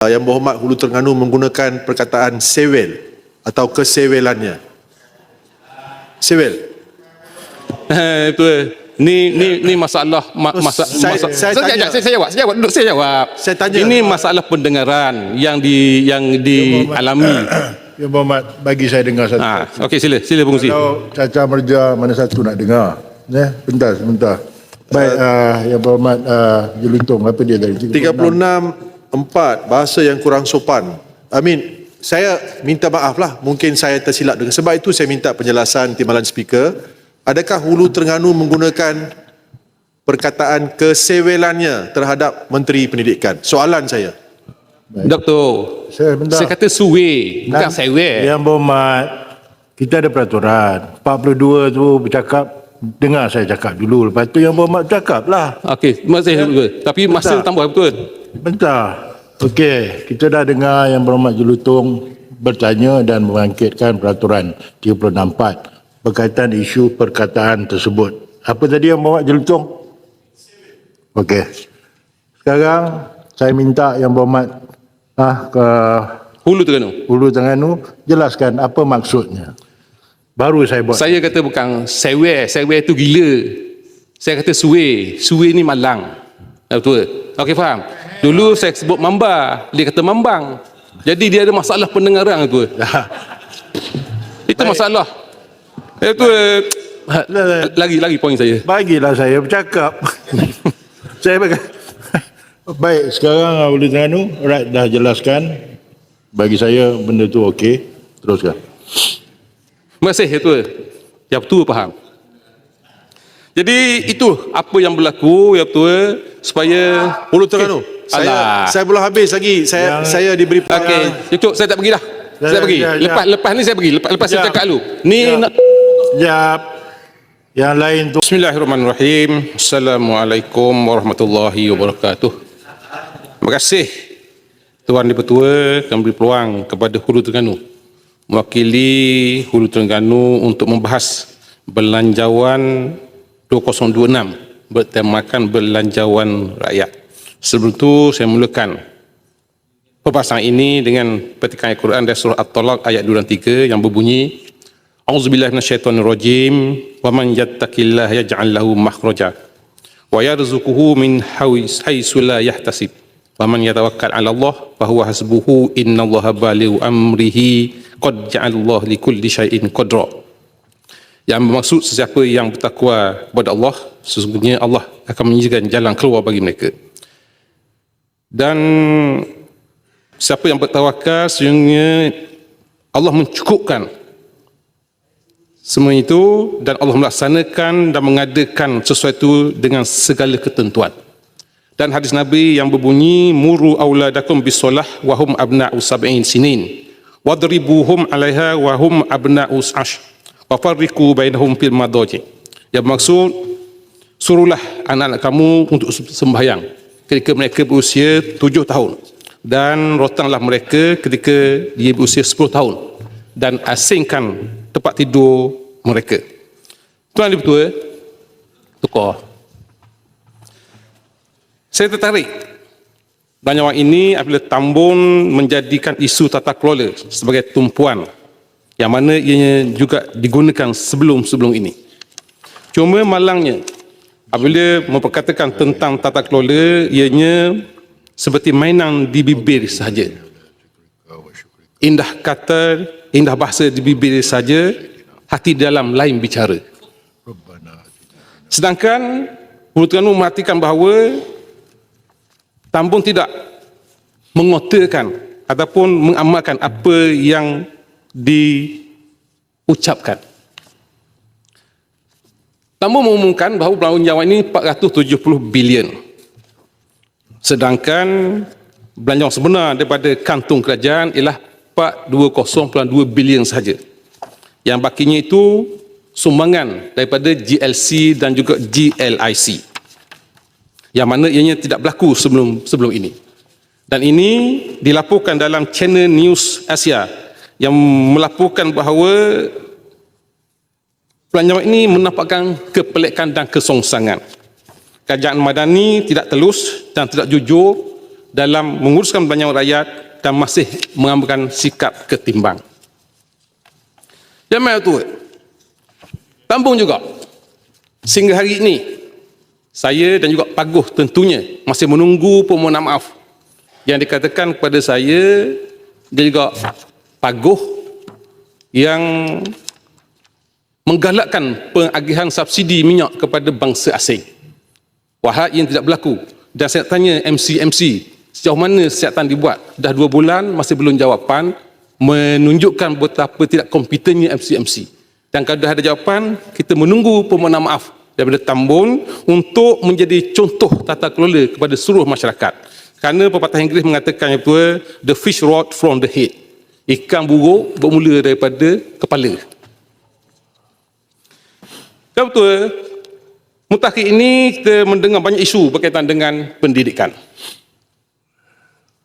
uh, Yang Berhormat Hulu Terengganu menggunakan perkataan sewel atau kesewelannya. Sewel. Eh, itu eh. Ni ni ni masalah ma, masa, Saya- masa, saya Sekejap, tanya. saya, saya jawab, saya jawab, duduk saya jawab. Saya tanya. Ini masalah pendengaran yang di yang dialami. Ya Muhammad, bagi saya dengar satu. Ah, okey sila, sila berkongsi. Kalau Caca Merja mana satu nak dengar? Ya, bentar, sebentar. Baik, uh, Ya Muhammad uh, Jelutong, apa dia tadi? 36 4 bahasa yang kurang sopan. I mean, saya minta maaf lah. Mungkin saya tersilap dengan sebab itu saya minta penjelasan timbalan speaker. Adakah Hulu Terengganu menggunakan perkataan kesewelannya terhadap Menteri Pendidikan? Soalan saya. Doktor, Saya bentar. saya kata suwe, bukan sewe. Yang Muhammad, kita ada peraturan. 42 tu bercakap, dengar saya cakap dulu. Lepas tu Yang Muhammad cakap lah. Okey, masih betul. Tapi masa tambah betul. Bentar. Okey, kita dah dengar Yang Berhormat Jelutong bertanya dan membangkitkan peraturan 364 berkaitan isu perkataan tersebut. Apa tadi Yang Berhormat Jelutong? Okey. Sekarang saya minta Yang Berhormat ah, ke Hulu Terengganu. Hulu Terengganu jelaskan apa maksudnya. Baru saya buat. Saya kata bukan sewe, sewe tu gila. Saya kata suwe, suwe ni malang. Betul. Okey faham. Dulu saya sebut mamba, dia kata mambang. Jadi dia ada masalah pendengaran tu. Itu masalah. Itu lagi lagi poin saya. Bagilah saya bercakap. saya bagi. Baik, sekarang Hulu Terengganu, right dah jelaskan. Bagi saya benda tu okey. Teruskan. Masih itu. Yang betul faham. Jadi itu apa yang berlaku ya betul supaya Hulu Terengganu. Saya Alah. saya belum habis lagi. Saya Yang- saya diberi Okey, cukup saya tak pergi dah. Ya, Saya ya, pergi. ya, ya. Lepas lepas ni saya pergi. Lepas lepas saya Ya. cakap dulu. Ni Ya. nak Jap. Yang lain tu Bismillahirrahmanirrahim. Assalamualaikum warahmatullahi wabarakatuh. Terima kasih Tuan Dipertua yang beri peluang kepada Hulu Terengganu mewakili Hulu Terengganu untuk membahas belanjawan 2026 bertemakan belanjawan rakyat. Sebelum itu saya mulakan Pembahasan ini dengan petikan Al-Quran dari surah At-Talaq ayat 2 dan 3 yang berbunyi A'udzubillahi minasyaitonirrajim. Wa man yattaqillaha yaj'al lahu makhraja. Wa yarzuquhu min haitsu la yahtasib. Wa man yatawakkal 'ala Allah fa huwa hasbuhu. Innallaha balighu amrihi. Qad ja'alallahu likulli syai'in qadra. Yang bermaksud sesiapa yang bertakwa kepada Allah sesungguhnya Allah akan menyediakan jalan keluar bagi mereka dan siapa yang bertawakal sesungguhnya Allah mencukupkan semua itu dan Allah melaksanakan dan mengadakan sesuatu dengan segala ketentuan. Dan hadis Nabi yang berbunyi muru auladakum bisolah wa hum abna'u sab'in sinin wadribuhum 'alaiha wa hum abna'u ash wa farriqu bainahum fil madaji. Yang maksud suruhlah anak-anak kamu untuk sembahyang ketika mereka berusia tujuh tahun dan rotanglah mereka ketika dia berusia 10 tahun dan asingkan tempat tidur mereka. Tuan Dipertua, tukar. Saya tertarik Banyawan ini apabila Tambun menjadikan isu tata kelola sebagai tumpuan yang mana ianya juga digunakan sebelum-sebelum ini. Cuma malangnya apabila memperkatakan tentang tata kelola ianya seperti mainan di bibir sahaja. Indah kata, indah bahasa di bibir saja, hati dalam lain bicara. Sedangkan Hulu Terengganu memperhatikan bahawa Tambun tidak mengotakan ataupun mengamalkan apa yang diucapkan. Tambun mengumumkan bahawa belanjawan ini 470 bilion. Sedangkan belanjawan sebenar daripada kantung kerajaan ialah 420.2 bilion sahaja. Yang bakinya itu sumbangan daripada GLC dan juga GLIC yang mana ianya tidak berlaku sebelum sebelum ini. Dan ini dilaporkan dalam channel News Asia yang melaporkan bahawa pelanjawan ini menampakkan kepelikan dan kesongsangan. Kerajaan Madani tidak telus dan tidak jujur dalam menguruskan belanjaan rakyat dan masih mengambilkan sikap ketimbang. Mana tu? Tambung juga. Sehingga hari ini, saya dan juga Paguh tentunya masih menunggu permohonan maaf yang dikatakan kepada saya dia juga Paguh yang menggalakkan pengagihan subsidi minyak kepada bangsa asing. Wahai yang tidak berlaku. Dan saya tanya MC-MC, sejauh mana siasatan dibuat? Dah dua bulan masih belum jawapan menunjukkan betapa tidak kompetennya MC-MC. Dan kalau dah ada jawapan, kita menunggu permohonan maaf daripada Tambun untuk menjadi contoh tata kelola kepada seluruh masyarakat. Kerana pepatah Inggeris mengatakan betul, the fish rod from the head. Ikan buruk bermula daripada kepala. Kan betul? Mutakhir ini kita mendengar banyak isu berkaitan dengan pendidikan.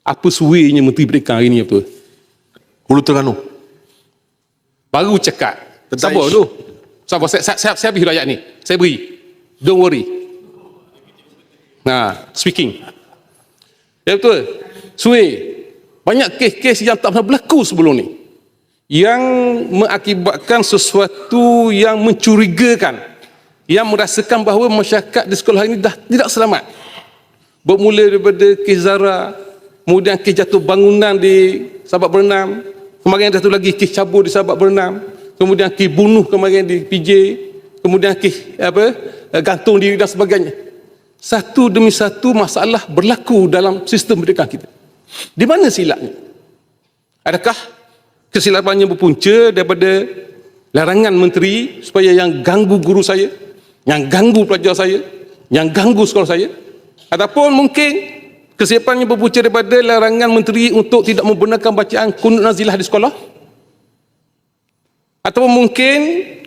Apa suinya Menteri Pendidikan hari ini betul? Hulu Terengganu. Baru cakap. Sabar isu- dulu. Sabar, saya, saya, saya, saya habis ayat ni. Saya beri. Don't worry. Nah, speaking. Ya betul. Sui. Banyak kes-kes yang tak pernah berlaku sebelum ni. Yang mengakibatkan sesuatu yang mencurigakan. Yang merasakan bahawa masyarakat di sekolah ini dah tidak selamat. Bermula daripada kes Zara, kemudian kes jatuh bangunan di Sabak Bernam, kemarin ada satu lagi kes cabur di Sabak Bernam, kemudian kes bunuh kemarin di PJ, kemudian kes apa eh, gantung diri dan sebagainya. Satu demi satu masalah berlaku dalam sistem pendidikan kita. Di mana silapnya? Adakah kesilapannya berpunca daripada larangan menteri supaya yang ganggu guru saya, yang ganggu pelajar saya, yang ganggu sekolah saya? Ataupun mungkin kesilapannya berpunca daripada larangan menteri untuk tidak membenarkan bacaan kunut nazilah di sekolah? Ataupun mungkin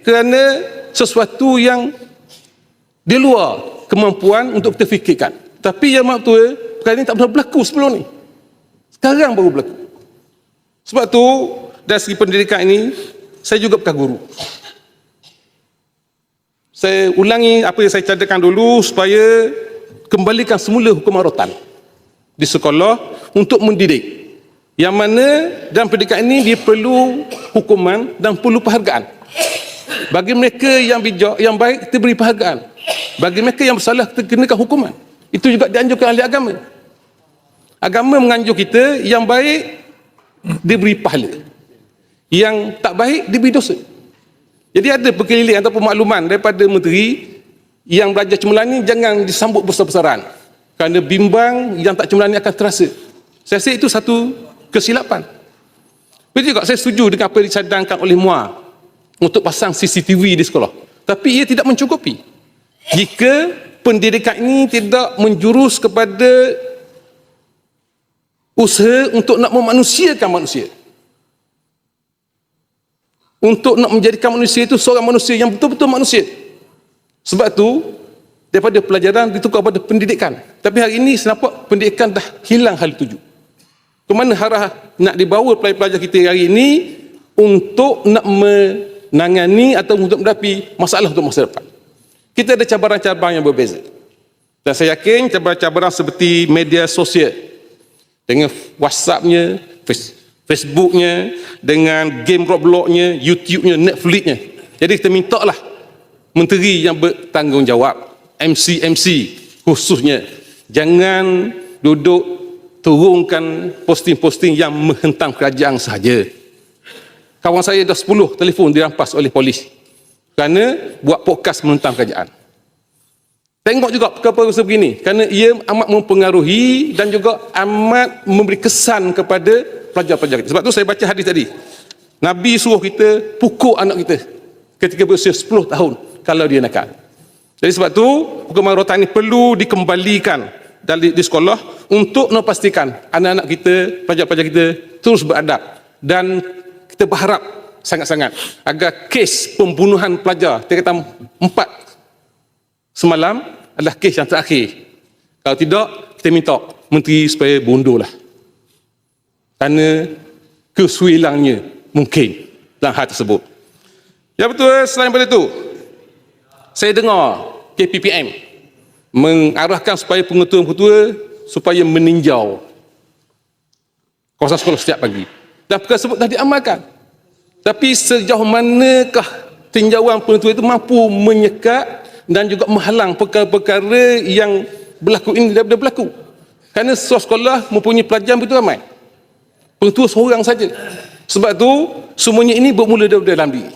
kerana sesuatu yang di luar kemampuan untuk kita fikirkan. Tapi yang mak tua, perkara ini tak pernah berlaku sebelum ni. Sekarang baru berlaku. Sebab tu dari segi pendidikan ini saya juga bekas guru. Saya ulangi apa yang saya cadangkan dulu supaya kembalikan semula hukuman rotan di sekolah untuk mendidik. Yang mana dalam pendidikan ini dia perlu hukuman dan perlu penghargaan. Bagi mereka yang bijak, yang baik, kita beri penghargaan. Bagi mereka yang bersalah, kita kenakan hukuman. Itu juga dianjurkan oleh agama. Agama menganjur kita yang baik diberi pahala. Yang tak baik diberi dosa. Jadi ada perkeliling ataupun makluman daripada menteri yang belajar cemerlang ni jangan disambut besar-besaran. Kerana bimbang yang tak cemerlang ni akan terasa. Saya rasa itu satu kesilapan. Begitu juga saya setuju dengan apa yang dicadangkan oleh MUA untuk pasang CCTV di sekolah. Tapi ia tidak mencukupi. Jika pendidikan ini tidak menjurus kepada usaha untuk nak memanusiakan manusia. Untuk nak menjadikan manusia itu seorang manusia yang betul-betul manusia. Sebab tu daripada pelajaran ditukar pada pendidikan. Tapi hari ini nampak pendidikan dah hilang hal tuju. Ke mana arah nak dibawa pelajar-pelajar kita hari ini untuk nak menangani atau untuk menghadapi masalah untuk masa depan. Kita ada cabaran-cabaran yang berbeza. Dan saya yakin cabaran-cabaran seperti media sosial dengan WhatsApp-nya, Face- Facebook-nya, dengan game Roblox-nya, YouTube-nya, Netflix-nya. Jadi kita minta lah menteri yang bertanggungjawab, MC-MC khususnya, jangan duduk turunkan posting-posting yang menghentam kerajaan sahaja. Kawan saya dah 10 telefon dirampas oleh polis kerana buat podcast menentang kerajaan. Tengok juga perkara sebegini kerana ia amat mempengaruhi dan juga amat memberi kesan kepada pelajar-pelajar kita. Sebab tu saya baca hadis tadi. Nabi suruh kita pukul anak kita ketika berusia 10 tahun kalau dia nakal. Jadi sebab tu hukuman rotan ini perlu dikembalikan dari di sekolah untuk memastikan anak-anak kita, pelajar-pelajar kita terus beradab dan kita berharap sangat-sangat agar kes pembunuhan pelajar kata empat semalam adalah kes yang terakhir. Kalau tidak, kita minta menteri supaya bundurlah. Kerana kesuilangnya mungkin dalam hal tersebut. Ya betul, selain daripada itu, saya dengar KPPM mengarahkan supaya pengetua-pengetua supaya meninjau kawasan sekolah setiap pagi. Dan perkara tersebut dah diamalkan. Tapi sejauh manakah tinjauan penentu itu mampu menyekat dan juga menghalang perkara-perkara yang berlaku ini daripada berlaku. Kerana sekolah mempunyai pelajar begitu ramai. Penentu seorang saja. Sebab tu semuanya ini bermula daripada dalam diri.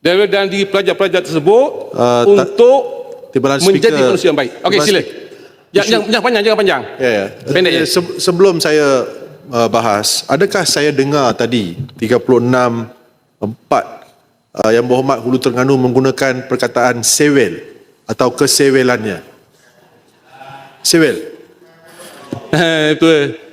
Daripada dalam diri pelajar-pelajar tersebut Uh, untuk Timbalan menjadi speaker- manusia yang baik. Okey sila. Jangan, jangan, jangan panjang, jangan panjang. Ya, ya. Pendek je. Eh, se- sebelum saya uh, bahas, adakah saya dengar tadi 36 4 uh, yang berhormat Hulu Terengganu menggunakan perkataan sewel atau kesewelannya? Sewel. Eh, Itu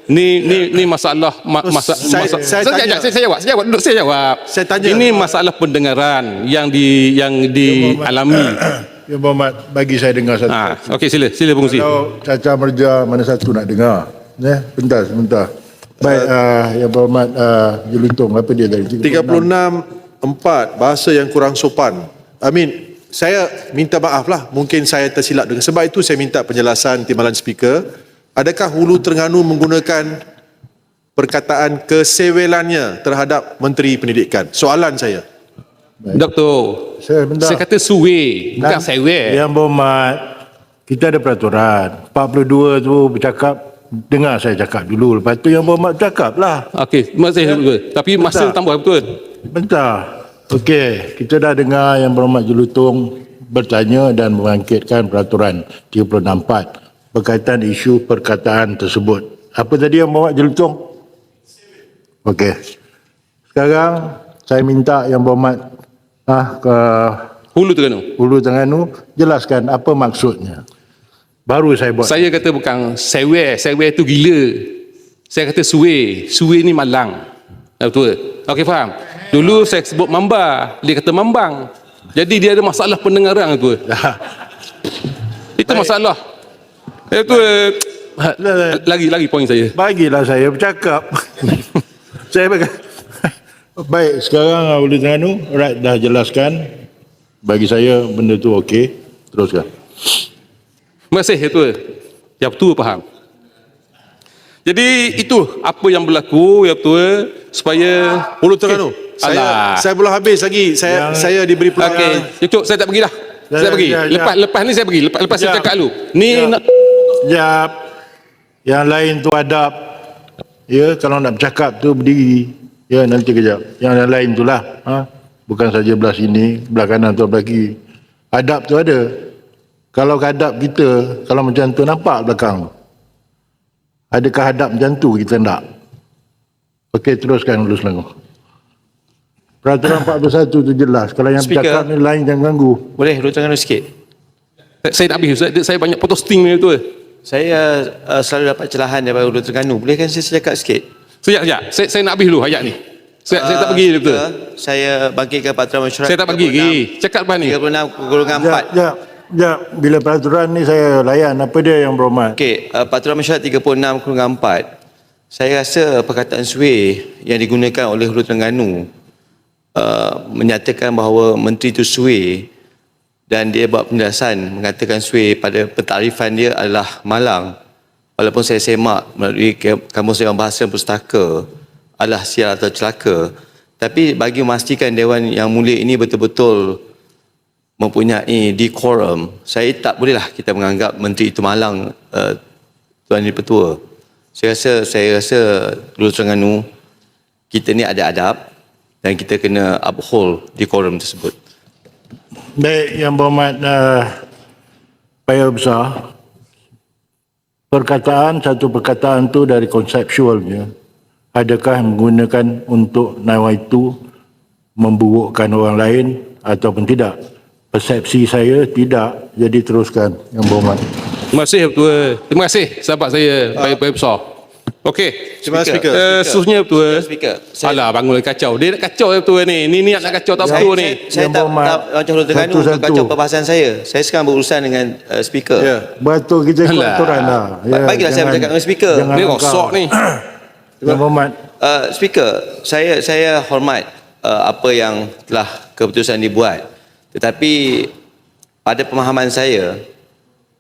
ni ni ni masalah ma, masa, Saya- masa, saya saya, tanya- saya, saya jawab saya jawab duduk saya jawab Saya tanya. ini masalah pendengaran yang di yang dialami Ya Muhammad, bagi saya dengar satu. ah okey sila sila berkongsi Kalau Caca Merja mana satu nak dengar? Ya, bentar, sebentar. Baik, uh, Ya Muhammad uh, Jelutong, apa dia tadi? 36 4 bahasa yang kurang sopan. I mean, saya minta maaf lah. Mungkin saya tersilap dengan sebab itu saya minta penjelasan timbalan speaker. Adakah Hulu Terengganu menggunakan perkataan kesewelannya terhadap Menteri Pendidikan? Soalan saya. doktor Saya bentar. saya kata suwe bukan sewe Yang berhormat, kita ada peraturan. 42 tu bercakap, dengar saya cakap dulu. Lepas tu yang berhormat cakap lah. okey masih betul tapi masa tambah betul Bentar. Okey, kita dah dengar yang berhormat Jelutong bertanya dan membangkitkan peraturan 364 berkaitan isu perkataan tersebut. Apa tadi yang berhormat Jelutong? Okey. Sekarang saya minta yang berhormat ah ke hulu Terengganu. Hulu Terengganu jelaskan apa maksudnya. Baru saya buat. saya kata bukan sewe. Sewe itu gila. Saya kata suwe. Suwe ni malang. Ah, betul. Okey faham? Dulu saya sebut mamba. Dia kata mambang. Jadi dia ada masalah pendengaran tu itu masalah itu lagi lagi poin saya Bagilah saya bercakap. saya bagi. Baik, sekarang Hulu Terengganu right dah jelaskan. Bagi saya benda tu okey. Teruskan. Terima kasih itu. Yang betul faham. Jadi itu apa yang berlaku ya betul supaya Hulu Terengganu. Saya Alah. saya belum habis lagi. Saya Yang- saya diberi peluang. Okey, cucuk saya tak pergi dah. Ya, Saya ya, pergi. ya, ya. Lepas lepas ni saya pergi. Lepas lepas saya Ya. cakap dulu. Ni Ya. nak Jap. Yang lain tu adab. Ya, kalau nak bercakap tu berdiri. Ya, nanti kejap. Yang lain tu lah. Ha? Bukan saja belah sini, belah kanan tu belah kiri. Adab tu ada. Kalau adab kita, kalau macam tu nampak belakang. Adakah adab macam tu kita nak? Okey, teruskan dulu Selangor. Peraturan 41 tu jelas. Kalau yang Speaker. bercakap ni lain jangan ganggu. Boleh Hulu Terengganu sikit? saya nak habis. Saya, saya banyak posting ni tu. Saya uh, selalu dapat celahan daripada Hulu Terengganu. Boleh kan saya cakap sikit? Sekejap, sekejap. Saya, saya nak habis dulu ayat ni. Saya, saya tak Uh, pergi betul. Speaker, Saya bangkitkan peraturan masyarakat. Saya tak pergi lagi. Cakap lepas ni. 36 golongan 4. Jap, jap, jap. Bila peraturan ni saya layan. Apa dia yang berhormat? Okey, uh, peraturan masyarakat 36 golongan 4. Saya rasa perkataan sway yang digunakan oleh Hulu Terengganu uh, menyatakan bahawa menteri itu sway dan dia buat penjelasan mengatakan sway pada pentarifan dia adalah malang. Walaupun saya semak melalui Kamus Dewan Bahasa Pustaka adalah sial atau celaka. Tapi bagi memastikan Dewan Yang Mulia ini betul-betul mempunyai decorum, saya tak bolehlah kita menganggap menteri itu malang uh, Tuan Yang Pertua. Saya rasa saya rasa Hulu Terengganu kita ni ada adab dan kita kena uphold decorum tersebut. Baik, yang berhormat uh, Paya Besar. Perkataan, satu perkataan tu dari konseptualnya. Adakah menggunakan untuk nawaitu memburukkan orang lain ataupun tidak? Persepsi saya tidak. Jadi teruskan yang berhormat. Terima kasih betul. Terima kasih sahabat saya. Baik-baik besar. Okey. Terima kasih, Speaker. Uh, seterusnya betul. Speaker, saya- Alah bangun lagi kacau. Dia nak kacau betul ni. Ni niat nak kacau tak betul ni. Saya Yang tak, macam Terengganu Satu-satu. untuk kacau perbahasan saya. Saya sekarang berurusan dengan uh, speaker. Ya. Betul kita Alah. aturan lah. Bagilah saya bercakap dengan speaker. Engkau. rosok ni. Yang berhormat. Uh, speaker, saya saya hormat uh, apa yang telah keputusan dibuat. Tetapi pada pemahaman saya,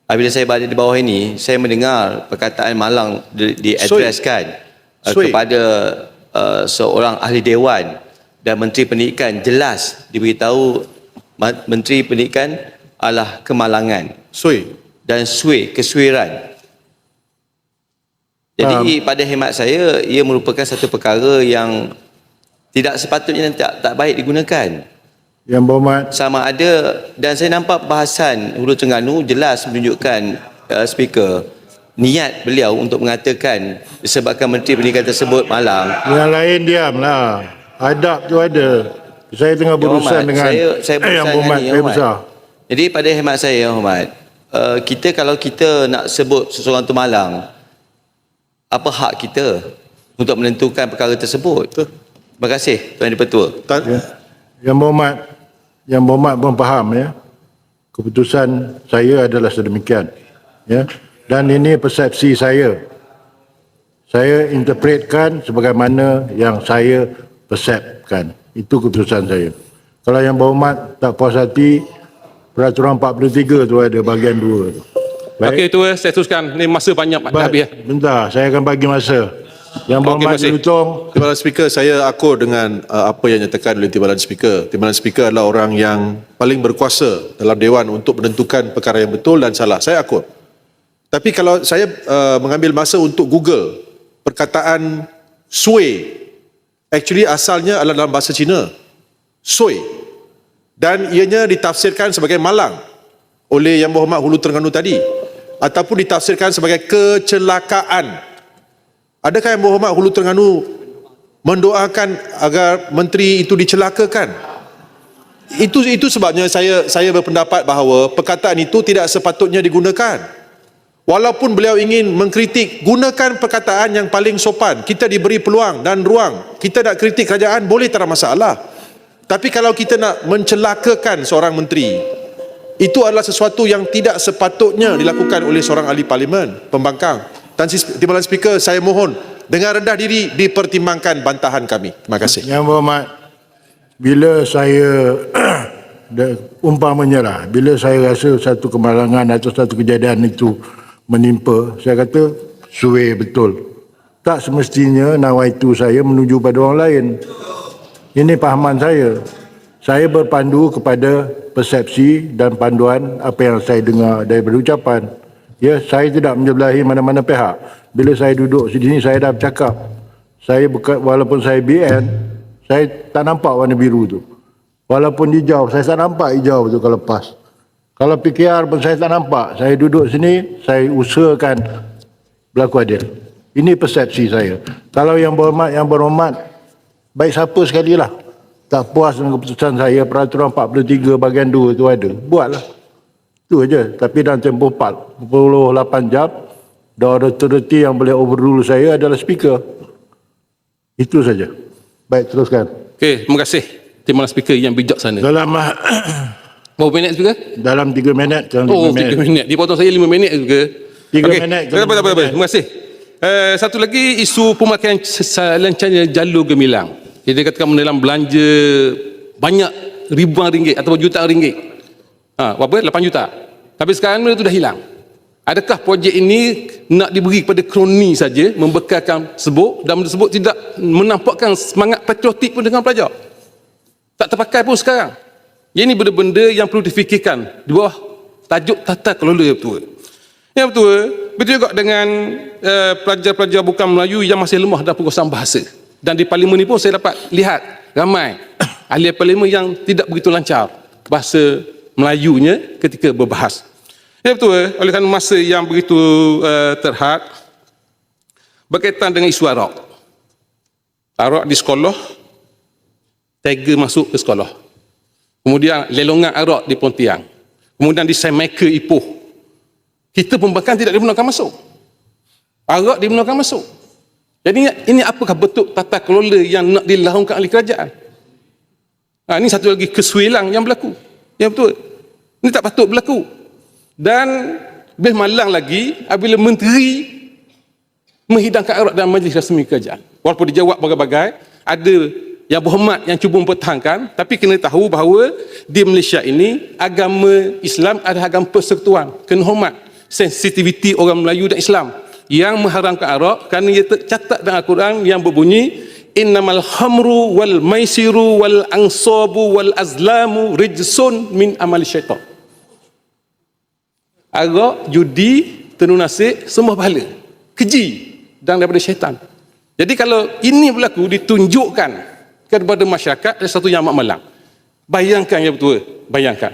apabila saya berada di bawah ini, saya mendengar perkataan malang di- diadreskan uh, Sway. kepada uh, seorang ahli dewan dan Menteri Pendidikan jelas diberitahu Menteri Pendidikan adalah kemalangan Sui. dan sway, kesuiran. Jadi pada hemat saya ia merupakan satu perkara yang tidak sepatutnya dan tak, tak baik digunakan. Yang berhormat, Sama ada dan saya nampak bahasan Hulu Terengganu jelas menunjukkan uh, speaker niat beliau untuk mengatakan disebabkan Menteri Pendidikan tersebut malang yang lain diamlah. Adab tu ada. Saya tengah Yang berurusan dengan saya, saya yang berurusan berhormat dengan saya Yang besar. Jadi pada hemat saya Yang Hormat, uh, kita kalau kita nak sebut seseorang tu malang, apa hak kita untuk menentukan perkara tersebut? Terima kasih Tuan Dipertua. Tan, Ya. Yang berhormat, yang berhormat pun faham ya. Keputusan saya adalah sedemikian. Ya. Dan ini persepsi saya. Saya interpretkan sebagaimana yang saya persepkan. Itu keputusan saya. Kalau yang berhormat tak puas hati, peraturan 43 tu ada bahagian 2 tu. Okey tuan, saya teruskan. Ni masa banyak dah Baik, habis. bentar, saya akan bagi masa. Yang berhormat kasih. Lutong, Timbalan Speaker, saya akur dengan uh, apa yang nyatakan oleh Timbalan Speaker. Timbalan Speaker adalah orang yang paling berkuasa dalam Dewan untuk menentukan perkara yang betul dan salah. Saya akur. Tapi kalau saya uh, mengambil masa untuk Google perkataan sway, actually asalnya adalah dalam bahasa Cina. Sui. Dan ianya ditafsirkan sebagai malang oleh Yang Berhormat Hulu Terengganu tadi. Ataupun ditafsirkan sebagai kecelakaan. Adakah Yang Berhormat Hulu Terengganu mendoakan agar menteri itu dicelakakan? Itu itu sebabnya saya saya berpendapat bahawa perkataan itu tidak sepatutnya digunakan. Walaupun beliau ingin mengkritik, gunakan perkataan yang paling sopan. Kita diberi peluang dan ruang. Kita nak kritik kerajaan, boleh tak ada masalah. Tapi kalau kita nak mencelakakan seorang menteri, itu adalah sesuatu yang tidak sepatutnya dilakukan oleh seorang ahli parlimen, pembangkang. Tan Timbalan Speaker, saya mohon dengan rendah diri dipertimbangkan bantahan kami. Terima kasih. Yang berhormat, bila saya umpamanya lah, bila saya rasa satu kemalangan atau satu kejadian itu menimpa, saya kata suwe betul. Tak semestinya nawaitu saya menuju pada orang lain. Ini pahaman saya. Saya berpandu kepada persepsi dan panduan apa yang saya dengar daripada ucapan. Ya, saya tidak menjebelahi mana-mana pihak. Bila saya duduk di sini, saya dah bercakap. Saya bukan, walaupun saya BN, saya tak nampak warna biru tu. Walaupun hijau, saya tak nampak hijau tu kalau lepas. Kalau PKR pun saya tak nampak. Saya duduk sini, saya usahakan berlaku adil. Ini persepsi saya. Kalau yang berhormat, yang berhormat, baik siapa sekali lah. Tak puas dengan keputusan saya, peraturan 43 bahagian 2 tu ada. Buatlah. Itu aja. Tapi dalam tempoh 48 jam, the authority yang boleh overrule saya adalah speaker. Itu saja. Baik, teruskan. Okey, terima kasih. Timbalan speaker yang bijak sana. Dalam Berapa minit speaker? dalam 3 minit, dalam 5 Oh, minit. 3 minit. Dia potong saya 5 minit juga. Tiga Okey, minit Tak apa, lima tak apa, tak apa. minit? Terima kasih. Uh, satu lagi isu pemakaian lancarnya jalur gemilang. Jadi katakan menelan belanja banyak ribuan ringgit atau jutaan ringgit. Ha, berapa? 8 juta. Tapi sekarang benda itu dah hilang. Adakah projek ini nak diberi kepada kroni saja membekalkan sebut dan tersebut tidak menampakkan semangat patriotik pun dengan pelajar? Tak terpakai pun sekarang. Ini benda-benda yang perlu difikirkan di bawah tajuk tata kelola yang betul. Yang betul, betul juga dengan uh, pelajar-pelajar bukan Melayu yang masih lemah dalam penguasaan bahasa. Dan di parlimen ini pun saya dapat lihat ramai ahli parlimen yang tidak begitu lancar bahasa Melayunya ketika berbahas. Ya betul, oleh kerana masa yang begitu uh, terhad berkaitan dengan isu arak. Arak di sekolah, tagger masuk ke sekolah. Kemudian lelongan arak di Pontiang. Kemudian di Michael Ipoh. Kita pembangkang tidak dibenarkan masuk. Arak dibenarkan masuk. Jadi ini apakah bentuk tata kelola yang nak dilaungkan oleh kerajaan? Ha, ini satu lagi kesuilang yang berlaku. Ya betul. Ini tak patut berlaku. Dan lebih malang lagi apabila menteri menghidangkan arak dalam majlis rasmi kerajaan. Walaupun dijawab bagai-bagai, ada yang berhormat yang cuba mempertahankan, tapi kena tahu bahawa di Malaysia ini agama Islam adalah agama persekutuan. Kena hormat sensitiviti orang Melayu dan Islam. yang mengharamkan arak kerana ia tercatat dalam Al-Quran yang berbunyi innamal khamru wal maisiru wal ansabu wal azlamu rijsun min amal syaitan. Arak, judi, tenun nasib, semua pahala. Keji dan daripada syaitan. Jadi kalau ini berlaku ditunjukkan kepada masyarakat ada satu yang amat malang. Bayangkan ya betul, bayangkan.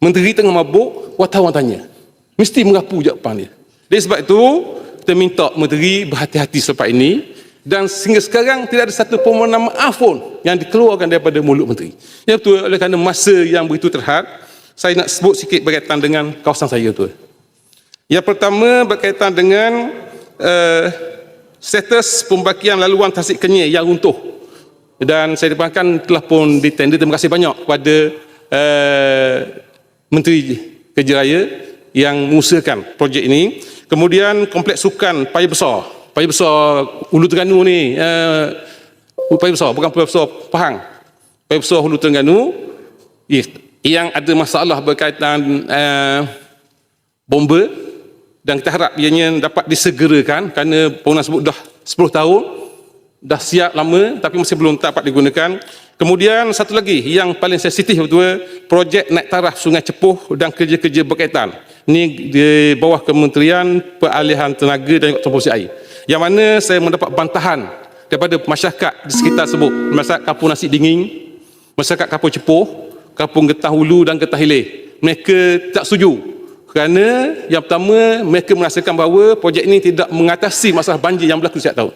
Menteri tengah mabuk, wartawan tanya. Mesti mengapu jawapan dia. Jadi sebab itu, kita minta menteri berhati-hati selepas ini dan sehingga sekarang tidak ada satu permohonan maaf pun yang dikeluarkan daripada mulut menteri. Ya betul, oleh kerana masa yang begitu terhad, saya nak sebut sikit berkaitan dengan kawasan saya tu. Yang pertama berkaitan dengan uh, status pembakian laluan Tasik Kenyir yang runtuh. Dan saya dipanggilkan telah pun ditender. Terima kasih banyak kepada uh, Menteri Kerja Raya yang mengusahakan projek ini. Kemudian kompleks sukan Paya Besar. Paya Besar Ulu Terengganu ni. Uh, Paya Besar, bukan Paya Besar Pahang. Paya Besar Hulu Terengganu. Yes, yang ada masalah berkaitan uh, bomba dan kita harap ianya dapat disegerakan kerana bangunan tersebut dah 10 tahun dah siap lama tapi masih belum dapat digunakan kemudian satu lagi yang paling sensitif betul projek naik taraf sungai Cepuh dan kerja-kerja berkaitan ini di bawah Kementerian Peralihan Tenaga dan Transportasi Air yang mana saya mendapat bantahan daripada masyarakat di sekitar tersebut masyarakat kampung nasi dingin masyarakat kampung Cepuh kampung Getah Hulu dan Getah Hilir mereka tak setuju kerana yang pertama mereka merasakan bahawa projek ini tidak mengatasi masalah banjir yang berlaku setiap tahun.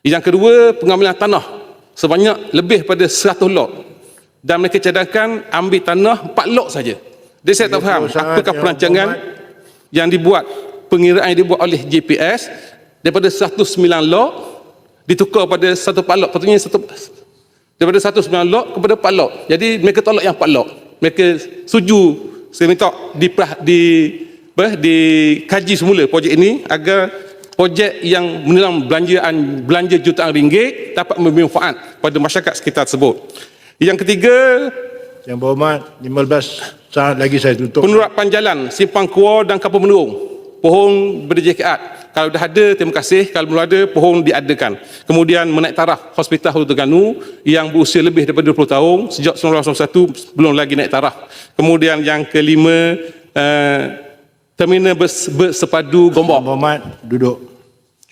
Yang kedua, pengambilan tanah sebanyak lebih pada 100 lot. Dan mereka cadangkan ambil tanah 4 lot saja. Jadi saya tak faham apakah perancangan yang dibuat, pengiraan yang dibuat oleh JPS daripada 109 lot ditukar pada satu 4 lot. Patutnya satu daripada 109 lot kepada 4 lot. Jadi mereka tolak yang 4 lot. Mereka setuju saya minta di, di apa, dikaji semula projek ini agar projek yang menelan belanjaan belanja jutaan ringgit dapat memberi manfaat pada masyarakat sekitar tersebut. Yang ketiga, Yang berhormat 15 saat lagi saya tutup. penerapan jalan simpang kuar dan kapal menurung. Pohon berdejekaat. Kalau dah ada, terima kasih. Kalau belum ada, pohon diadakan. Kemudian menaik taraf Hospital Hulu Terengganu yang berusia lebih daripada 20 tahun. Sejak 1991 belum lagi naik taraf. Kemudian yang kelima, uh, terminal bers, bersepadu Gombak berhormat duduk.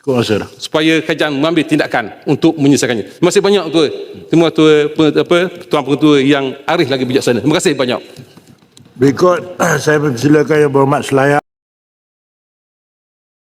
Cukup masa dah. supaya kerajaan mengambil tindakan untuk menyelesaikannya. Terima kasih banyak tuan. Terima tua apa tuan pengetua yang arif lagi bijaksana. Terima kasih banyak. Berikut saya persilakan yang berhormat Selayar.